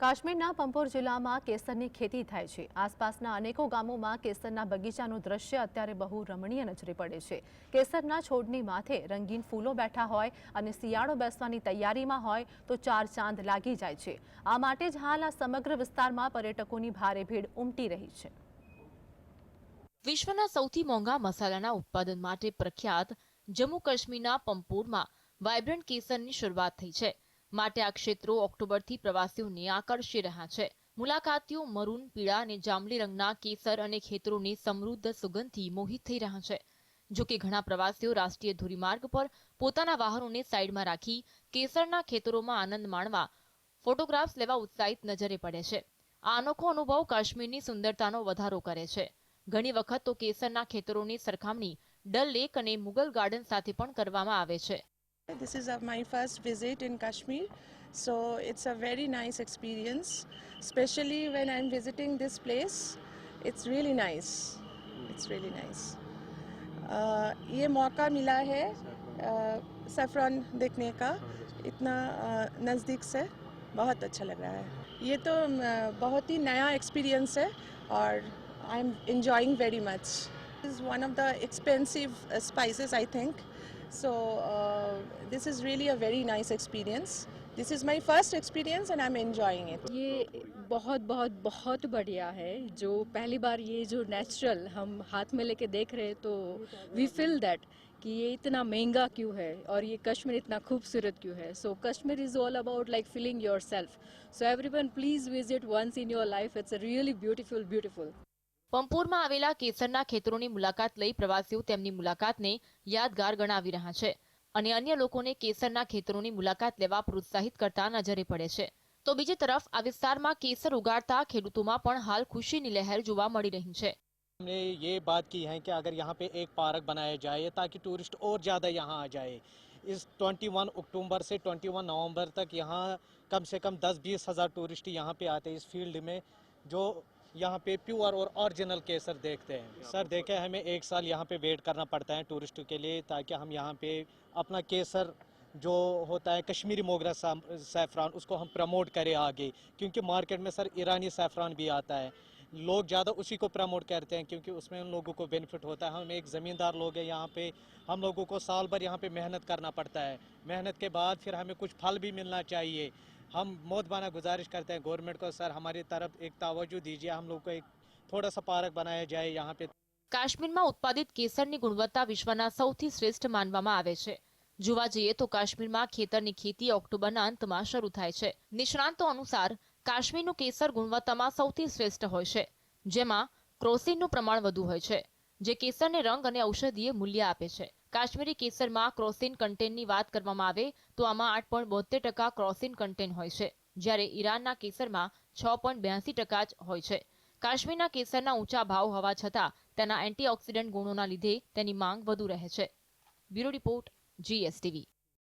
કાશ્મીરના પંપોર જિલ્લામાં કેસરની ખેતી થાય છે. આસપાસના અનેકો ગામોમાં કેસરના બગીચાનું દ્રશ્ય અત્યારે બહુ રમણીય નજરે પડે છે. કેસરના છોડની માથે રંગીન ફૂલો બેઠા હોય અને શિયાળો બેસવાની તૈયારીમાં હોય તો ચાર ચાંદ લાગી જાય છે. આ માટે જ હાલ આ સમગ્ર વિસ્તારમાં પર્યટકોની ભારે ભીડ ઉમટી રહી છે. વિશ્વના સૌથી મોંઘા મસાલાના ઉત્પાદન માટે પ્રખ્યાત જમ્મુ કાશ્મીરના પંપોરમાં વાયબ્રન્ટ કેસરની શરૂઆત થઈ છે. માટે આ ક્ષેત્રો ઓક્ટોબરથી પ્રવાસીઓને આકર્ષી રહ્યા છે. મુલાકાતીઓ મરૂન, પીળા અને જાંબલી રંગના કેસર અને ખેતરોની સમૃદ્ધ સુગંધથી મોહિત થઈ રહ્યા છે. જો કે ઘણા પ્રવાસીઓ રાષ્ટ્રીય ધોરીમાર્ગ પર પોતાના વાહનોને સાઈડમાં રાખી કેસરના ખેતરોમાં આનંદ માણવા ફોટોગ્રાફ્સ લેવા ઉત્સાહિત નજરે પડે છે. આ અનોખો અનુભવ કાશ્મીરની સુંદરતાનો વધારો કરે છે. ઘણી વખત તો કેસરના ખેતરોની સરખામણી ડલ લેક અને મુગલ ગાર્ડન સાથે પણ કરવામાં આવે છે. This is uh, my first visit in Kashmir, so it's a very nice experience. Especially when I'm visiting this place, it's really nice. It's really nice. Uh, ये मौका मिला है सफ़रान देखने का इतना uh, नज़दीक से बहुत अच्छा लग रहा है ये तो uh, बहुत ही नया एक्सपीरियंस है और I am enjoying very much. This is one of the expensive uh, spices, I think. So uh, this is really a very nice experience. This is my first experience and I'm enjoying it. ये बहुत बहुत बहुत बढ़िया है। जो पहली बार ये जो नेचुरल हम हाथ में लेके देख रहे तो वी फील दैट कि ये इतना महँगा क्यों है और ये कश्मीर इतना खूबसूरत क्यों है। So Kashmir is all about like feeling your self so every one please visit once in your life it's a really beautiful beautiful પંપોરમાં આવેલા કેસરના ખેતરોની મુલાકાત લઈ પ્રવાસીઓ તેમની મુલાકાતને યાદગાર ગણાવી રહ્યા છે અને અન્ય લોકોને કેસરના ખેતરોની મુલાકાત લેવા પ્રોત્સાહિત કરતા નજરે પડે છે તો બીજી તરફ આ વિસ્તારમાં કેસર ઉગાડતા ખેડૂતોમાં પણ હાલ ખુશીની લહેર જોવા મળી રહી છે हमने ये बात की है कि अगर यहाँ पे एक पार्क बनाया जाए ताकि टूरिस्ट और ज़्यादा यहाँ आ जाए इस 21 अक्टूबर से 21 नवंबर तक यहाँ कम से कम 10-20 हज़ार टूरिस्ट यहाँ पे आते हैं इस फील्ड में जो यहाँ पे प्योर और ओरिजिनल केसर देखते हैं। सर देखें हमें एक साल यहाँ पे वेट करना पड़ता है टूरिस्ट के लिए ताकि हम यहाँ पे अपना केसर जो होता है कश्मीरी मोगरा सैफरान उसको हम प्रमोट करें आगे। क्योंकि मार्केट में सर ईरानी सैफरान भी आता है। लोग ज़्यादा उसी को प्रमोट करते हैं क्योंकि उसमें उन लोगों को बेनिफिट होता है। हम एक ज़मींदार लोग हैं यहाँ पे। हम लोगों को साल भर यहाँ पे मेहनत करना पड़ता है। मेहनत के बाद फिर हमें कुछ फल भी मिलना चाहिए। हम मोदबाना गुजारिश करते हैं गवर्नमेंट को सर हमारी तरफ एक तवज्जो दीजिए हम लोग को एक थोड़ा सा पार्क बनाया जाए यहाँ पे કાશ્મીરમાં ઉત્પાદિત કેસરની ગુણવત્તા વિશ્વના સૌથી શ્રેષ્ઠ માનવામાં આવે છે જોવા જઈએ તો કાશ્મીરમાં ખેતરની ખેતી ઓક્ટોબરના અંતમાં શરૂ થાય છે નિષ્ણાંતો અનુસાર કાશ્મીરનું કેસર ગુણવત્તામાં સૌથી શ્રેષ્ઠ હોય છે જેમાં ક્રોસીનનું પ્રમાણ વધુ હોય છે જે કેસરને રંગ અને ઔષધીય મૂલ્ય આપે છે. કાશ્મીરી કેસરમાં ક્રોસિન કન્ટેન્ટની વાત કરવામાં આવે, તો આમાં આઠ પોઈન્ટ બોતેર ટકા ક્રોસિન કન્ટેન્ટ હોય છે, જ્યારે ઈરાનના કેસરમાં છ પોઈન્ટ બ્યાસી ટકા જ હોય છે. કાશ્મીરના કેસરના ઊંચા ભાવ હોવા છતાં, તેના એન્ટીઓક્સિડન્ટ ગુણોના લીધે તેની માંગ વધુ રહે છે. Bureau report, GSTV.